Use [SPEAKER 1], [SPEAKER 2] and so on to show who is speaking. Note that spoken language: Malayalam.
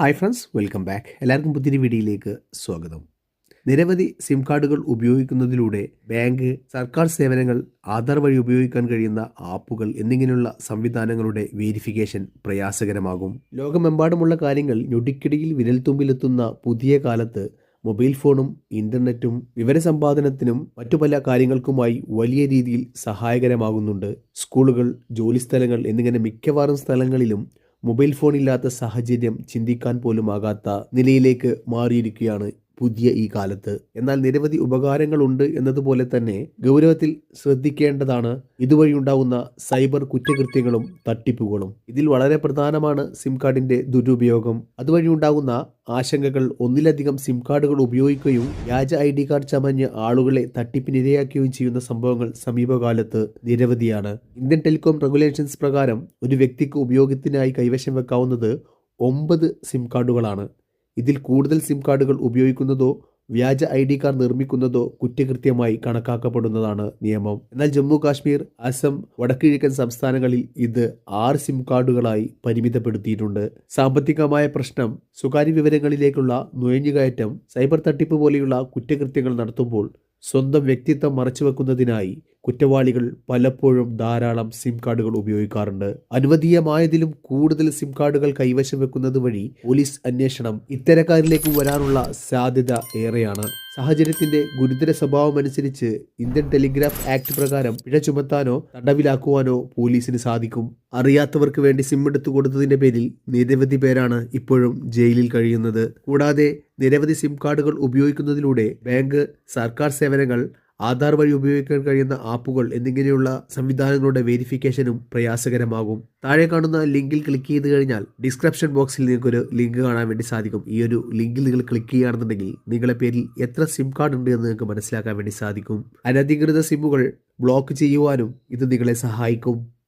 [SPEAKER 1] Hi friends welcome back. എല്ലാവർക്കും പുതിയൊരു വീഡിയോയിലേക്ക് സ്വാഗതം. നിരവധി സിം കാർഡുകൾ ഉപയോഗിക്കുന്നതിലൂടെ ബാങ്ക് സർക്കാർ സേവനങ്ങൾ ആധാർ വഴി ഉപയോഗിക്കാൻ കഴിയുന്ന ആപ്പുകൾ എന്നിങ്ങനെയുള്ള സംവിധാനങ്ങളുടെ വേരിഫിക്കേഷൻ പ്രയാസകരമാകും. ലോകമെമ്പാടുമുള്ള കാര്യങ്ങൾ ഞൊടിക്കിടിയിൽ വിരൽത്തുമ്പിലെത്തുന്ന പുതിയ കാലത്ത് മൊബൈൽ ഫോണും ഇന്റർനെറ്റും വിവരസമ്പാദനത്തിനും മറ്റു പല കാര്യങ്ങൾക്കുമായി വലിയ രീതിയിൽ സഹായകരമാകുന്നുണ്ട്. സ്കൂളുകൾ ജോലി സ്ഥലങ്ങൾ എന്നിങ്ങനെ മിക്കവാറും സ്ഥലങ്ങളിലും മൊബൈൽ ഫോണില്ലാത്ത സാഹചര്യം ചിന്തിക്കാൻ പോലും ആകാത്ത നിലയിലേക്ക് മാറിയിരിക്കുകയാണ് പുതിയ ഈ കാലത്ത്. എന്നാൽ നിരവധി ഉപകാരങ്ങളുണ്ട് എന്നതുപോലെ തന്നെ ഗൗരവത്തിൽ ശ്രദ്ധിക്കേണ്ടതാണ് ഇതുവഴി ഉണ്ടാകുന്ന സൈബർ കുറ്റകൃത്യങ്ങളും തട്ടിപ്പുകളും. ഇതിൽ വളരെ പ്രധാനമാണ് സിം കാർഡിന്റെ ദുരുപയോഗം. അതുവഴി ഉണ്ടാകുന്ന ആശങ്കകൾ ഒന്നിലധികം സിം കാർഡുകൾ ഉപയോഗിക്കുകയും വ്യാജ ഐ ഡി കാർഡ് ചമഞ്ഞ് ആളുകളെ തട്ടിപ്പിനിരയാക്കുകയും ചെയ്യുന്ന സംഭവങ്ങൾ സമീപകാലത്ത് നിരവധിയാണ്. ഇന്ത്യൻ ടെലികോം റെഗുലേഷൻസ് പ്രകാരം ഒരു വ്യക്തിക്ക് ഉപയോഗത്തിനായി കൈവശം വെക്കാവുന്നത് ഒമ്പത് സിം കാർഡുകളാണ്. ഇതിൽ കൂടുതൽ സിം കാർഡുകൾ ഉപയോഗിക്കുന്നതോ വ്യാജ ഐ ഡി കാർഡ് നിർമ്മിക്കുന്നതോ കുറ്റകൃത്യമായി കണക്കാക്കപ്പെടുന്നതാണ് നിയമം. എന്നാൽ ജമ്മു കാശ്മീർ അസം വടക്കുകിഴക്കൻ സംസ്ഥാനങ്ങളിൽ ഇത് ആറ് സിം കാർഡുകളായി പരിമിതപ്പെടുത്തിയിട്ടുണ്ട്. സാമ്പത്തികമായ പ്രശ്നം സ്വകാര്യ വിവരങ്ങളിലേക്കുള്ള നുഴഞ്ഞുകയറ്റം സൈബർ തട്ടിപ്പ് പോലെയുള്ള കുറ്റകൃത്യങ്ങൾ നടത്തുമ്പോൾ സ്വന്തം വ്യക്തിത്വം മറച്ചുവെക്കുന്നതിനായി കുറ്റവാളികൾ പലപ്പോഴും ധാരാളം സിം കാർഡുകൾ ഉപയോഗിക്കാറുണ്ട്. അനുവദീയമായതിലും കൂടുതൽ സിം കാർഡുകൾ കൈവശം വെക്കുന്നത് വഴി പോലീസ് അന്വേഷണം ഇത്തരക്കാരിലേക്ക് വരാനുള്ള സാധ്യത ഏറെയാണ്. സാഹചര്യത്തിന്റെ ഗുരുതര സ്വഭാവം അനുസരിച്ച് ഇന്ത്യൻ ടെലിഗ്രാഫ് ആക്ട് പ്രകാരം പിഴ ചുമത്താനോ തടവിലാക്കുവാനോ പോലീസിന് സാധിക്കും. അറിയാത്തവർക്ക് വേണ്ടി സിം എടുത്തു കൊടുത്തതിന്റെ പേരിൽ നിരവധി പേരാണ് ഇപ്പോഴും ജയിലിൽ കഴിയുന്നത്. കൂടാതെ നിരവധി സിം കാർഡുകൾ ഉപയോഗിക്കുന്നതിലൂടെ ബാങ്ക് സർക്കാർ സേവനങ്ങൾ ആധാർ വഴി ഉപയോഗിക്കാൻ കഴിയുന്ന ആപ്പുകൾ എന്നിങ്ങനെയുള്ള സംവിധാനങ്ങളുടെ വെരിഫിക്കേഷനും പ്രയാസകരമാകും. താഴെ കാണുന്ന ലിങ്കിൽ ക്ലിക്ക് ചെയ്ത് കഴിഞ്ഞാൽ ഡിസ്ക്രിപ്ഷൻ ബോക്സിൽ നിങ്ങൾക്കൊരു ലിങ്ക് കാണാൻ വേണ്ടി സാധിക്കും. ഈ ഒരു ലിങ്കിൽ നിങ്ങൾ ക്ലിക്ക് ചെയ്യുകയാണെന്നുണ്ടെങ്കിൽ നിങ്ങളുടെ പേരിൽ എത്ര സിം കാർഡ് ഉണ്ട് എന്ന് നിങ്ങൾക്ക് മനസ്സിലാക്കാൻ വേണ്ടി സാധിക്കും. അനധികൃത സിമ്മുകൾ ബ്ലോക്ക് ചെയ്യുവാനും ഇത് നിങ്ങളെ സഹായിക്കും.